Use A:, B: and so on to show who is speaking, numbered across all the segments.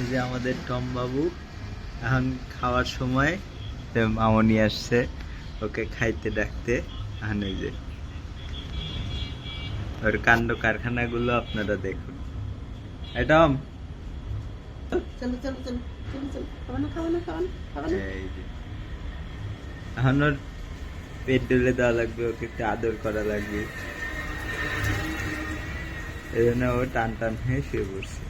A: এই যে আমাদের টম বাবু এখন খাওয়ার সময় মামনি আসছে ওকে খাইতে ডাকতে। এখন এই যে ওর কাণ্ড কারখানাগুলো আপনারা দেখুন।
B: চলো চলো চলো চলো চলো
A: এই যে এখন ওর পেট ডলে দেওয়া লাগবে ওকে একটু আদর করা লাগবে। এই জন্য ও টান টান হয়ে শুয়ে পড়ছে।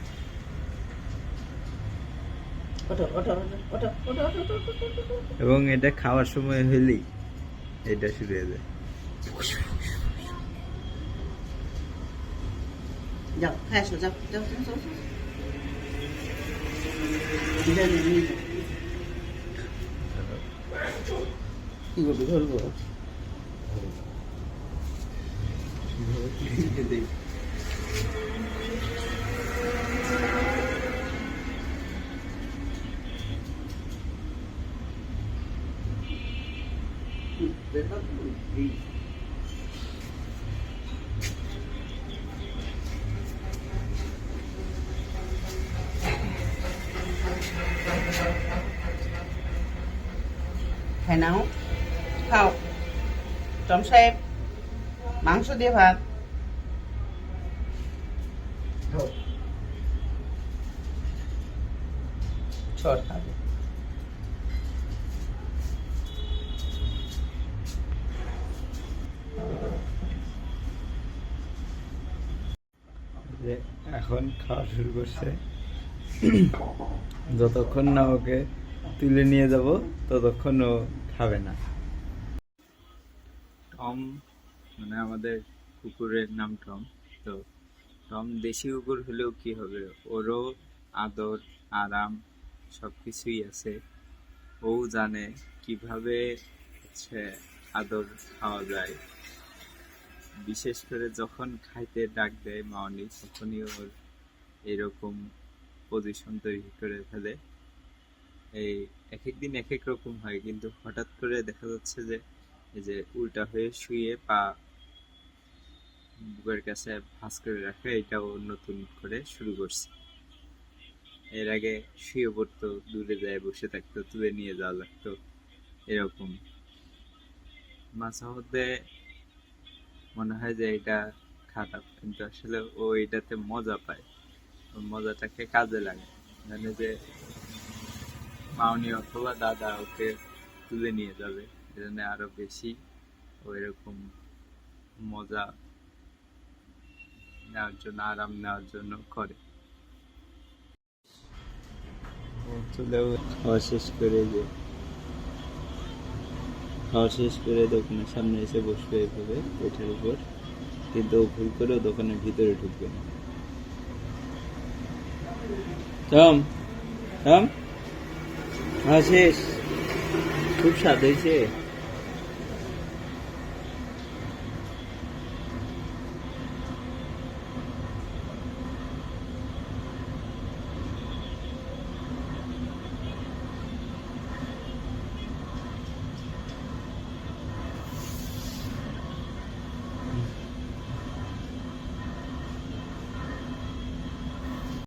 A: এবং এটা খাওয়ার সময় হলেই এটা শুরু হয়ে যায়।
B: যাও খাই আসো যাও যাও যাও যাও, যাও। যাও, যাও, They're not really deep. নাও। খাও। টম সাহেব মাংস দিয়ে ভাত। ছড় খাবে।
A: যে এখন খাওয়া শুরু করছে। যতক্ষণ না ওকে তুলে নিয়ে যাব, ততক্ষণ ও খাবে না। টম মানে আমাদের কুকুরের নাম টম, তো টম দেশি কুকুর হলেও কি হবে? ওরও আদর, আরাম সব কিছুই আছে। ও জানে কীভাবে হচ্ছে আদর খাওয়া যায়। বিশেষ করে যখন খাইতে ডাক দেয় মাওনি, তখনই ওর এরকম পজিশন তৈরি করে ফেলে। এই এক এক দিন এক এক রকম হয়, কিন্তু হঠাৎ করে দেখা যাচ্ছে যে, এই যে উল্টা হয়ে শুয়ে পা বুকের কাছে ভাঁজ করে রাখে, এটাও নতুন করে শুরু করছে। এর আগে শুয়ে পড়তো, দূরে যায়, বসে থাকতো, তুলে নিয়ে যাওয়া লাগতো, এরকম। মাঝে মধ্যে মনে হয় যে এটা খারাপ, কিন্তু আসলে ও এটাতে মজা পায়। মজাটাকে কাজে লাগে। মানে যে মাউনি অথবা দাদা ওকে তুলে নিয়ে যাবে, এজন্য আরও বেশি ও এরকম মজা নেওয়ার জন্য, আরাম নেওয়ার জন্য করে। তুলেও শেষ করে যে খাওয়া শেষ করে দোকানের সামনে এসে বসবে এভাবে, পেটের উপর। কিন্তু ভুল করেও দোকানের ভিতরে ঢুকবে না। Tom Tom. শেষ। খুব স্বাদ হয়েছে।